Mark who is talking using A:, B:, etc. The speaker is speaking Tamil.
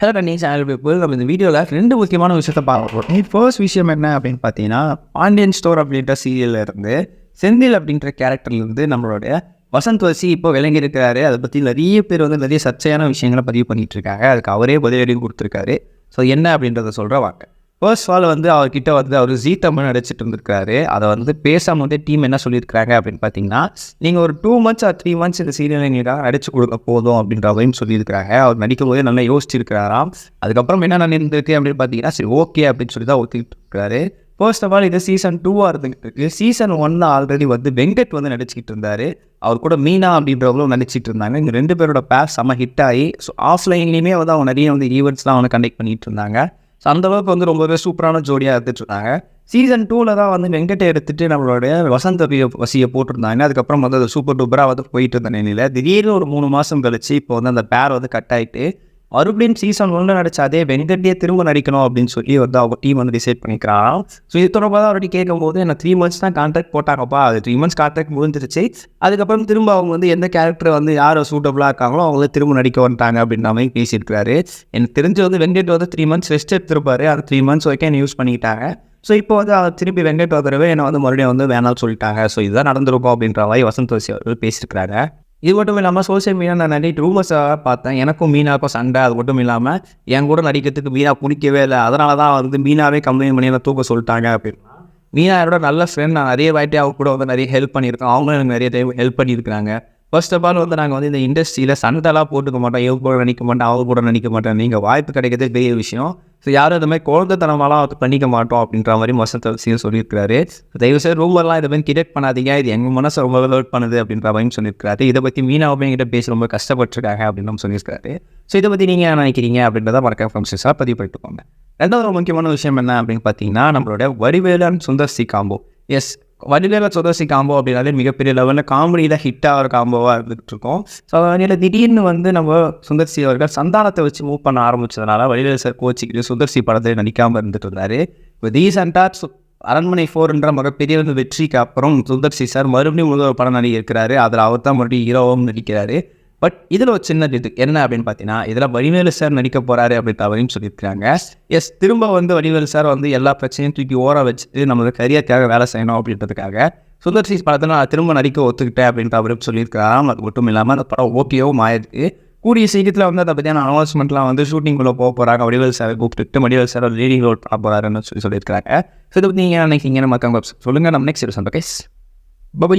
A: ஹலோ கண்ணி சேனல் பீப்புள் நம்ம இந்த வீடியோவில் ரெண்டு முக்கியமான விஷயத்தை பார்க்க போகிறோம் ஃபர்ஸ்ட் விஷயம் என்ன அப்படின்னு பார்த்தீங்கன்னா பாண்டியன் ஸ்டோர் அப்படின்ற சீரியலில் இருந்து செந்தில் அப்படின்ற கேரக்டர்லேருந்து நம்மளுடைய வசந்த் வசி இப்போ விளங்கி இருக்கிறாரு. அதை பற்றி நிறைய பேர் வந்து நிறைய சர்ச்சையான விஷயங்களை பதிவு பண்ணிகிட்ருக்காங்க இருக்காங்க. அதுக்கு அவரே பதிலடி கொடுத்துருக்காரு. ஸோ என்ன அப்படின்றத சொல்கிற வாங்க. ஃபர்ஸ்ட் ஆல் வந்து அவர்கிட்ட வந்து அவர் ஜீ தமிழ் நடிச்சிட்டு இருந்திருக்காரு அதை வந்து பேசாமல் வந்து டீம் என்ன சொல்லியிருக்காங்க அப்படின்னு பார்த்தீங்கன்னா நீங்கள் ஒரு two months or three months இந்த சீரியல் நீங்கள் நடிச்சு கொடுக்க போதும் அப்படின்ற மாதிரியும் சொல்லியிருக்காங்க அவர் நடிக்கும் போதே நல்லா யோசிச்சிருக்கிறாராம். அதுக்கப்புறம் என்ன நடந்திருக்கு அப்படின்னு பார்த்தீங்கன்னா சரி ஓகே அப்படின்னு சொல்லி தான் ஒத்துக்கிட்டு இருக்காரு. ஃபர்ஸ்ட் ஆஃப் ஆல் இது சீசன் டூவாக இருந்துகிட்டு சீசன் ஒன்ல ஆல்ரெடி வந்து வெங்கட் வந்து நடிச்சிக்கிட்டு இருந்தார். அவர் கூட மீனா அப்படின்றவங்களும் நடிச்சிட்டு இருந்தாங்க. இங்கே ரெண்டு பேரோட பேர் செம ஹிட் ஆகி ஸோ ஆஃப்லைன்லேயுமே வந்து அவங்க நிறைய வந்து ஈவெண்ட்ஸ்லாம் அவனை கண்டக்ட் பண்ணிட்டு இருந்தாங்க. ஸோ அந்த அளவுக்கு வந்து ரொம்பவே சூப்பரான ஜோடியாக எடுத்துட்டு இருந்தாங்க. சீசன் டூவில் தான் வந்து வெங்கட்டை எடுத்துகிட்டு நம்மளுடைய வசந்த வசியை போட்டிருந்தாங்க அதுக்கப்புறம் வந்து அது சூப்பர் டூப்பராக வந்து போயிட்டு இருந்த நிலையில் திடீர்னு ஒரு மூணு மாதம் கழிச்சு இப்போ வந்து அந்த பேர் வந்து கட் ஆகிட்டு மறுபடியும் சீசன் ஒன்று நடிச்ச அதே வெங்கட்டே திரும்ப நடிக்கணும் அப்படின்னு சொல்லி வந்து அவங்க டீம் வந்து டிசைட் பண்ணிக்கிறான் ஸோ இது தொடர்பாக தான் அவர்கிட்ட கேட்கும்போது என்ன த்ரீ மந்த்ஸ் தான் கான்ட்ராக்ட் போட்டாங்கப்பா. அது த்ரீ மந்த்ஸ் கான்ட்ராக்ட் முடிஞ்சிருச்சு. அதுக்கப்புறம் திரும்ப அவங்க வந்து எந்த கேரக்டர் வந்து யார் சூட்டபுளாக இருக்காங்களோ அவங்க திரும்ப நடிக்க வந்துட்டாங்க அப்படின்ற மாதிரி பேசியிருக்காரு எனக்கு தெரிஞ்சு வந்து வெங்கட் வந்து த்ரீ மந்த்ஸ் ரெஸ்ட் எடுத்திருப்பாரு. அந்த த்ரீ மந்த்ஸ் வரைக்கும் என்ன யூஸ் பண்ணிக்கிட்டாங்க. ஸோ இப்போ வந்து அவர் திருப்பி வெங்கட் வந்துடவே என்னை வந்து மறுபடியும் வந்து வேணாம்னு சொல்லிட்டாங்க. ஸோ இதுதான் நடந்திருக்கும் அப்படின்ற மாதிரி வசந்த் வசி அவர்கள் பேசியிருக்கிறாங்க இது மட்டும் இல்லாமல் சோசியல் மீடியா நான் நிறைய ரூமர்ஸாக பார்த்தேன். எனக்கும் மீனாக்கும் சண்டை அது மட்டும் இல்லாமல் என் கூட நடிக்கிறதுக்கு மீனா பிடிக்கவே இல்லை. அதனால தான் வந்து மீனாவே கம்ப்ளைண்ட் பண்ணி தூக்க சொல்லிட்டாங்க அப்படின்னா. மீனா என்னோட நல்ல ஃப்ரெண்ட் நான் நிறைய வாட்டி அவங்க கூட வந்து நிறைய ஹெல்ப் பண்ணியிருக்கேன். அவங்களும் எனக்கு நிறைய டைம் ஹெல்ப் பண்ணியிருக்காங்க ஃபர்ஸ்ட் ஆஃப் ஆல் வந்து நாங்கள் வந்து இந்த இண்டஸ்ட்ரியில் சண்டைலாம் போட்டுக்க மாட்டோம். இவங்க கூட நடிக்க மாட்டோம் அவங்க கூட நினைக்க மாட்டேன் நீங்கள் வாய்ப்பு கிடைக்கிறதே பெரிய விஷயம். ஸோ யாரும் அது மாதிரி குழந்தைத்தனமாலாம் அது பண்ணிக்க மாட்டோம் அப்படின்ற மாதிரி வசந்த விஷயம் சொல்லியிருக்கிறாரு. தயவுசெய்து ரூமர்லாம் இதை மாதிரி கிரியேட் பண்ணாதீங்க. இது எங்கள் மனசை ரொம்ப ஹர்ட் பண்ணுது அப்படின்ற மாதிரி சொல்லியிருக்காரு இதை பற்றி மீனாவுமே என்கிட்ட பேசி ரொம்ப கஷ்டப்பட்டுருக்காங்க அப்படின்னு சொல்லியிருக்காரு ஸோ இதை பற்றி நீங்கள் என்ன நினைக்கிறீங்க அப்படின்றத மறக்க ஃபங்க்ஷன்ஸாக பதிவு போங்க ரெண்டாவது ஒரு முக்கியமான விஷயம் என்ன அப்படின்னு பார்த்தீங்கன்னா நம்மளோட வடிவேலன் சுந்தர் சி காம்போ. எஸ் வடிவேல சுதர்சி காம்போ அப்படின்னாலே மிகப்பெரிய லெவலில் காமெடியில் ஹிட்டாக ஒரு காம்போவாக இருந்துகிட்ருக்கோம் ஸோ அதனால திடீர்னு வந்து நம்ம சுந்தர்சி அவர்கள் சந்தானத்தை வச்சு மூவ் பண்ண ஆரம்பித்ததுனால வடிவேல சார் கோச்சிக்கிட்டு சுந்தர்சி படத்தை நடிக்காமல் இருந்துட்டு இருந்தார் இப்போ ரீசெண்டாக அரண்மனை ஃபோர்ன்ற மிகப்பெரிய வந்து வெற்றிக்கு அப்புறம் சுந்தர்சி சார் மறுபடியும் முதல் ஒரு படம் நடிக்கிறாரு அதில் அவர் தான் மறுபடியும் ஹீரோவும் நடிக்கிறாரு. பட் இதில் ஒரு சின்ன இது. என்ன அப்படின்னு பார்த்தீங்கன்னா இதில் வடிவேலு சார் நடிக்க போகிறாரு அப்படின்ற வரையும் சொல்லியிருக்காங்க எஸ் திரும்ப வந்து வடிவேலு சார் வந்து எல்லா பிரச்சனையும் தூக்கி ஓர வச்சுட்டு நம்மளோட கரியருக்காக வேலை செய்யணும் அப்படின்றதுக்காக சுந்தர் சுந்தர்சி படத்தில் நான் திரும்ப நடிக்க ஒத்துக்கிட்டேன் அப்படின்ற அவரும் சொல்லியிருக்கிறாராம். அது மட்டும் இல்லாமல் அந்த படம் ஓகேவும் ஆயிருக்கு கூடிய சீக்கிரத்தில் வந்து அதை பற்றியான அனௌன்ஸ்மெண்ட்லாம் வந்து ஷூட்டிங்குள்ளே போக போகிறாங்க வடிவேல் சார் கூப்பிட்டு வடிவேல் சார் லீடிங் ரோல் பண்ண போகிறாருன்னு சொல்லி சொல்லியிருக்காங்க ஸோ இதை பற்றி நீங்கள் நினைக்கிறீங்க நம்ம சொல்லுங்கள் நம்ம நெக்ஸ்ட் சொல்கிறோம் கைஸ் பபை